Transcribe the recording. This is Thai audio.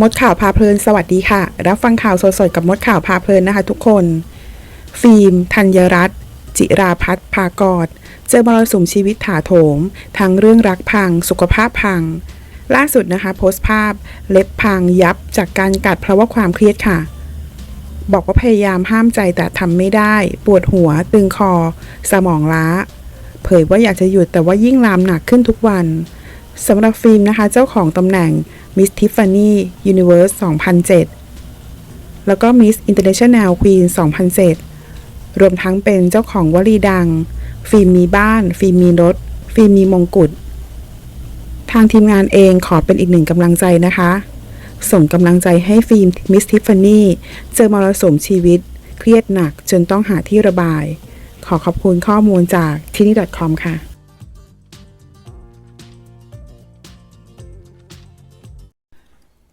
มดข่าวพาเพลินสวัสดีค่ะ รับฟังข่าวสดๆกับมดข่าวพาเพลินนะคะทุกคน ฟิล์มธัญรัตน์จิราพัฒน์พากรเจอมรสุมชีวิตถาโถม ทั้งเรื่องรักพัง สุขภาพพัง ล่าสุดนะคะ โพสต์ภาพเล็บพังยับจากการกัดเพราะว่าความเครียดค่ะ บอกว่าพยายามห้ามใจแต่ทำไม่ได้ ปวดหัว ตึงคอ สมองล้า เผยว่าอยากจะหยุดแต่ว่ายิ่งลามหนักขึ้นทุกวันสำหรับฟิล์มนะคะ เจ้าของตำแหน่ง Miss Tiffany Universe 2007 แล้วก็ Miss International Queen 2007 รวมทั้งเป็นเจ้าของวลีดัง ฟิล์มมีบ้าน ฟิล์มมีรถ ฟิล์มมีมงกุฎ ทางทีมงานเองขอเป็นอีกหนึ่งกำลังใจนะคะ ส่งกำลังใจให้ฟิล์ม Miss Tiffany เจอมรสุมชีวิต เครียดหนักจนต้องหาที่ระบาย ขอขอบคุณข้อมูลจากที่นี่ .com ค่ะ